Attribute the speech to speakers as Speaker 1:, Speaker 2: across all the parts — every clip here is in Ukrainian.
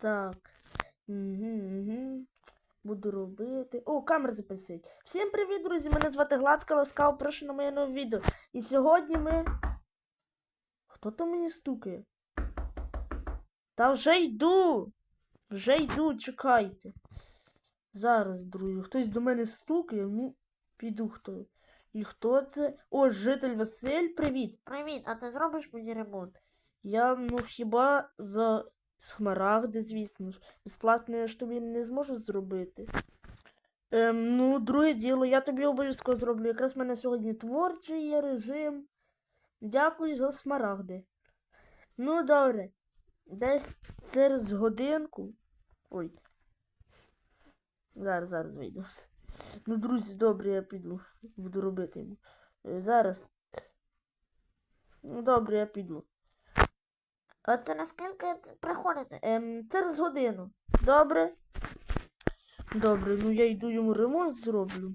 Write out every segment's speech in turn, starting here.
Speaker 1: Так. Угу, угу. Буду робити. О, камера записують. Всім привіт, друзі! Мене звати Гладка, ласкаво прошу на моє нове відео. І сьогодні ми. Хто там мені стукає? Та вже йду! Вже йду, чекайте. Зараз, друзі, хтось до мене стукає, ну, піду хто. І хто це? О, житель Василь, привіт!
Speaker 2: Привіт, а ти зробиш мені ремонт?
Speaker 1: Я, ну, хіба за смарагди, звісно ж. Безплатно я ж тобі не зможу зробити. Ем, ну, друге діло, я тобі обов'язково зроблю. Якраз в мене сьогодні творчий є режим. Дякую за смарагди. Ну, добре. Десь через годинку. Ой. Зараз, зараз вийду. Ну, друзі, добре, я піду. Буду робити йому. Е, Зараз. Ну, добре, я піду.
Speaker 2: А це наскільки приходите?
Speaker 1: Ем, через годину. Добре? Добре, ну я йду йому ремонт зроблю.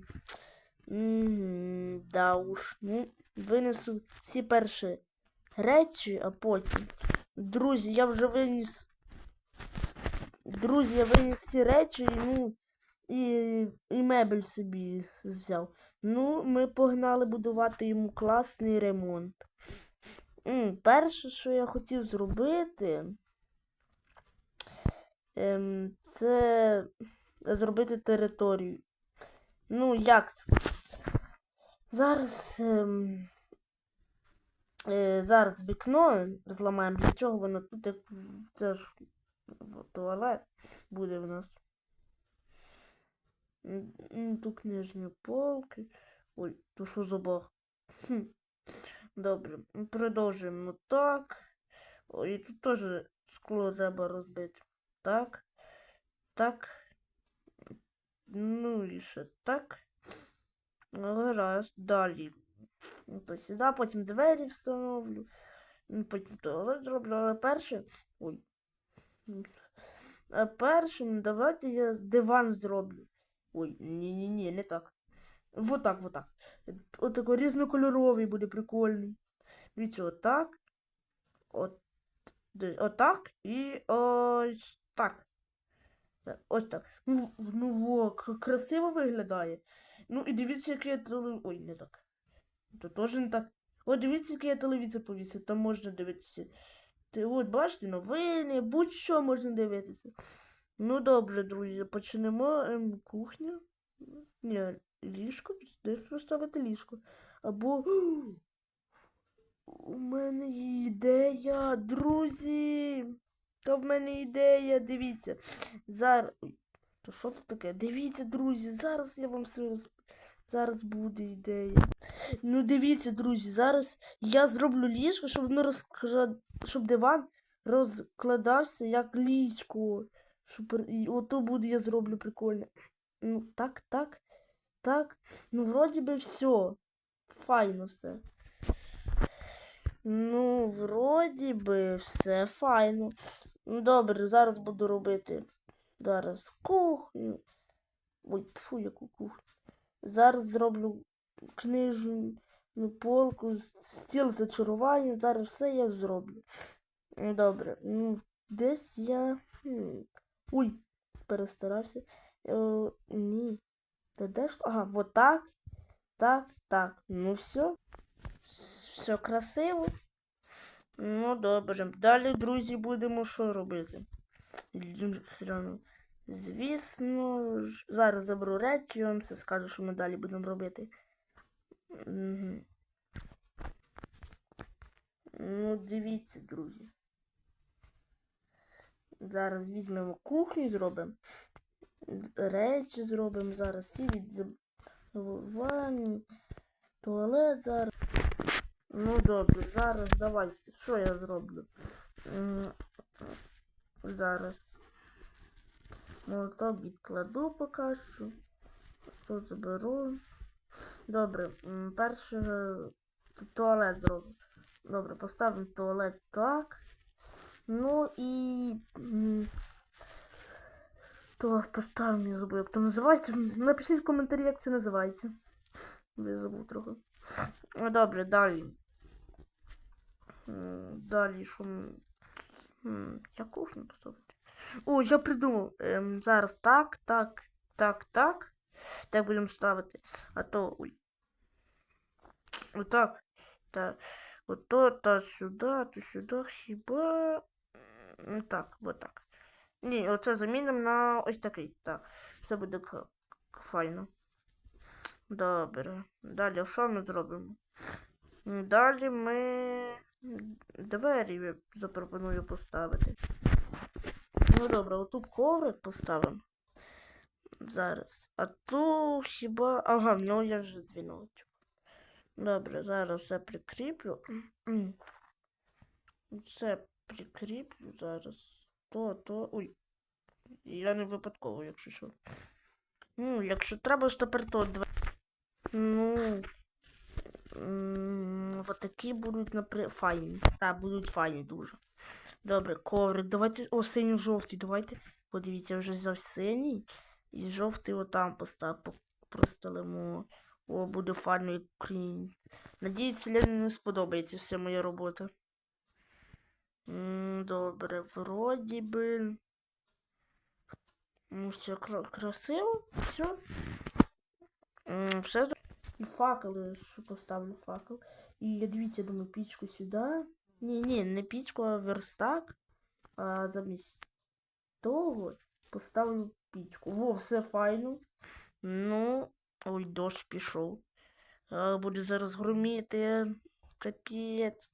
Speaker 1: Мгм, да уж. Ну, винесу всі перші речі, а потім. Друзі, я вже виніс. Друзі, я виніс всі речі, ну, і, і мебель собі взяв. Ну, ми погнали будувати йому класний ремонт. М, Перше, що я хотів зробити, ем, це зробити територію. Ну, як? Зараз. Ем, е, зараз вікно зламаємо. Для чого воно тут як це ж туалет буде в нас. Тут книжні полки. Ой, то що за баг? Хм. Добре, продовжуємо так. О, і тут теж скло треба розбити. Так. Так. Ну і ще так. Гаразд. Далі. Ну, То сюди, потім двері встановлю. Ну, Потім туалет зроблю, але перше. Ой. А першим давайте я диван зроблю. Ой, ні-ні-ні, не так. Вот так, вот так. От такий різнокольоровий буде прикольний. Дивіться, отак. От, отак і ось так. Ось так. Ну, ну во, красиво виглядає. Ну і дивіться, який я телевізор. Ой, не так. То теж не так. От дивіться, який я телевізор повісив. Там можна дивитися. Ти от бачите, новини, будь-що можна дивитися. Ну добре, друзі, почнемо. Ем, кухня. Ні, ліжко. Десь поставити ліжко. Або. У мене є ідея, друзі. Та в мене ідея, дивіться. Зараз. То що тут таке? Дивіться, друзі, зараз я вам все. Зараз буде ідея. Ну дивіться, друзі, зараз я зроблю ліжко, щоб воно розкра... щоб диван розкладався як ліжко. Щоб... І ото буде я зроблю прикольно. Ну, так, так, так. Ну, вроді би все. Файно все. Ну, вроді би, все файно. Ну, добре, зараз буду робити. Зараз кухню. Ой, фу, яку кухню. Зараз зроблю книжну полку, стіл зачарування. Зараз все я зроблю. Ну, Добре. Ну, десь я. Ой, перестарався. Е, ні. Де ж? Ага, вот так. Так, так. Ну все. Все красиво. Ну, добре. Далі, друзі, будемо що робити? Звісно, зараз заберу речі, я вам все скажу, що ми далі будемо робити. Ну, дивіться, друзі. Зараз візьмемо кухню, зробимо. Речі зробимо зараз. Всі відзабувані. Туалет зараз. Ну добре, зараз давайте. Що я зроблю? Зараз. Молоток відкладу поки що. Тут заберу. Добре, перше туалет зроблю. Добре, поставимо туалет так. Ну і. М, То поставимо, я забув, як то називається. Напишіть в коментарі, як це називається. Я забув трохи. Ну, Добре, далі. Далі що. м, м, Я кухню поставити. О, я придумав. Ем, зараз так, так, так, так. Так будемо ставити. А то. Ой. Отак. Так. Ото та сюди, то сюди, хіба. Так, от так. Ні, оце замінимо на ось такий. Так. Все буде файно. Добре. Далі що ми зробимо? Далі ми двері запропоную поставити. Ну добре, отут коврик поставимо. Зараз. А ту хіба. Ага, в нього є вже дзвіночок. Добре, зараз все прикріплю. Все прикріплю зараз. То, то. Ой. Я не випадково, якщо що. Ну, якщо треба, ж тепер то два. Ну. м, От такі будуть напри... файні. Так, будуть файні дуже. Добре, коврик. Давайте. О, синьо-жовтий, давайте. Подивіться, вже взяв синій. І жовтий отам постав, по- простелимо. О, буде файно як крінь. Надіюсь, Лені не сподобається вся моя робота. Добре, вроді би. Ну, все красиво, все. Все. І факели, що поставлю факел. І я дивіться, думаю, пічку сюди. Ні, ні, не пічку, а верстак. А замість того поставлю пічку. Во, все файно. Ну, ой, дощ пішов. Буде зараз громіти. Капець.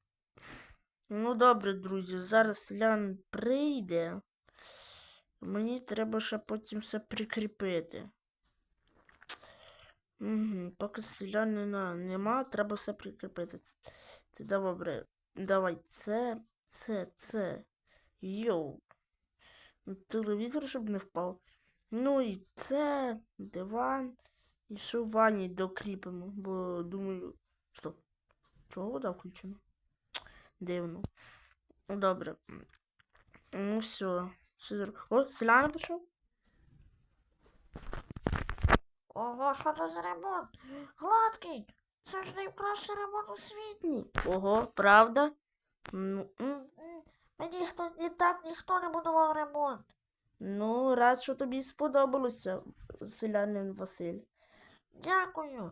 Speaker 1: Ну, добре, друзі, зараз селян прийде. Мені треба ще потім все прикріпити. Угу, поки селянина нема, треба все прикріпити. Це, добре. Давай це, це, це. Йоу. Ну, Телевізор, щоб не впав. Ну і це, диван. І ще в ванні докріпимо, бо думаю. Стоп. Чого вода включена? Дивно. Ну добре. Ну все. О, селяна пішов?
Speaker 2: Ого, що це за ремонт? Гладкий! Це ж найкращий ремонт у світі.
Speaker 1: Ого, правда? Ну,
Speaker 2: Мені хтось не так ніхто не будував ремонт.
Speaker 1: ну, рад, що тобі сподобалося, селянин Василь.
Speaker 2: Дякую.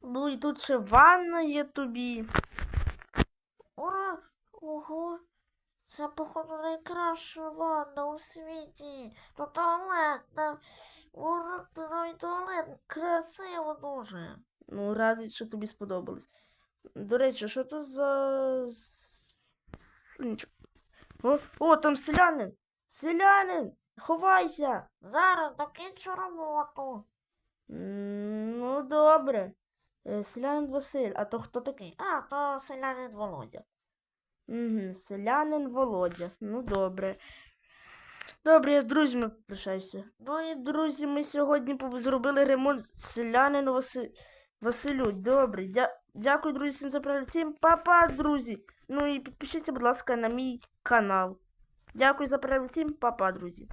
Speaker 1: Ну і тут ще ванна є тобі.
Speaker 2: Ого! Це, походу, найкраща ванна у світі. Тут туалет. тут навіть туалет. Красиво дуже.
Speaker 1: Ну, радий, що тобі сподобалось. До речі, що то за. О, о, там селянин! Селянин! Ховайся!
Speaker 2: Зараз докінчу роботу.
Speaker 1: Ну, добре. Е, Селянин Василь, а то хто такий?
Speaker 2: А, то селянин Володя.
Speaker 1: Угу, селянин Володя. Ну, добре. Добре, я з друзями прощаюся. Ну і друзі, ми сьогодні зробили ремонт селянину Васи... Василю. Добре. Дя... Дякую, друзі, всім за перегляд. Всім па-па, друзі. Ну і підпишіться, будь ласка, на мій канал. Дякую за перегляд. Всім па-па, друзі.